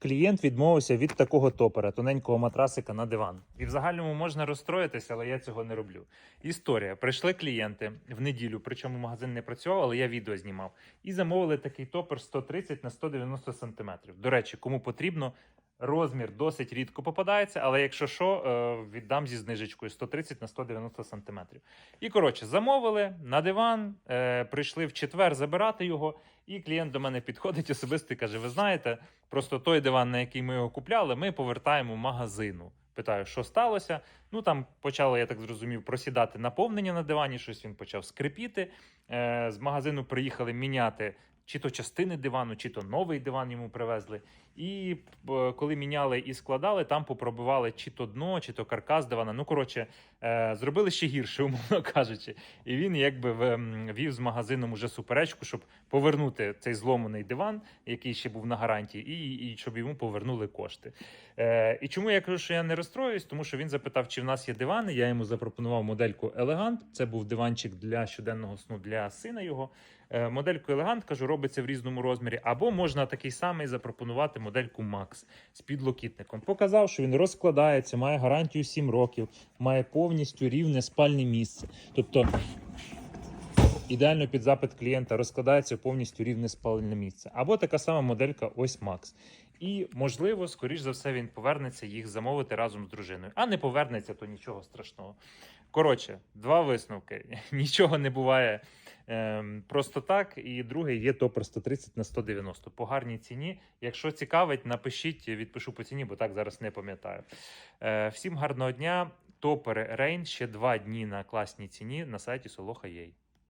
Клієнт відмовився від такого топера, тоненького матрасика на диван. І в загальному можна розстроїтися, але я цього не роблю. Історія: прийшли клієнти в неділю, причому магазин не працював, але я відео знімав. І замовили такий топер 130 на 190 см. До речі, кому потрібно, розмір досить рідко попадається, але якщо що, е, віддам зі знижечкою 130 на 190 см. І коротше, замовили на диван, е, прийшли в четвер забирати його. І клієнт до мене підходить особисто і каже: Ви знаєте, просто той диван, на який ми його купляли, ми повертаємо магазину. Питаю, що сталося? Ну там почало, я так зрозумів, просідати наповнення на дивані, щось він почав скрипіти. Е, з магазину приїхали міняти чи то частини дивану, чи то новий диван йому привезли. І е, коли міняли і складали, там попробували чи то дно, чи то каркас дивана. Ну коротше, е, зробили ще гірше, умовно кажучи. І він якби вів з магазином уже суперечку, щоб повернути цей зломаний диван, який ще був на гарантії, і, і щоб йому повернули кошти. Е, і чому я кажу, що я не розстроююсь? Тому що він запитав, чи в нас є дивани. Я йому запропонував модельку Елегант. Це був диванчик для щоденного сну для сина його. Е, модельку Елегант, кажу, робиться в різному розмірі. Або можна такий самий запропонувати модельку Макс з підлокітником. Показав, що він розкладається, має гарантію 7 років, має повністю рівне спальне місце. Тобто ідеально під запит клієнта розкладається повністю рівне спальне місце. Або така сама моделька ось Макс. І, можливо, скоріш за все, він повернеться їх замовити разом з дружиною. А не повернеться, то нічого страшного. Коротше, два висновки. Нічого не буває ем, просто так. І другий є топер 130 на 190 по гарній ціні. Якщо цікавить, напишіть, відпишу по ціні, бо так зараз не пам'ятаю. Е, всім гарного дня. Топери Рейн ще два дні на класній ціні на сайті Soloha.ua.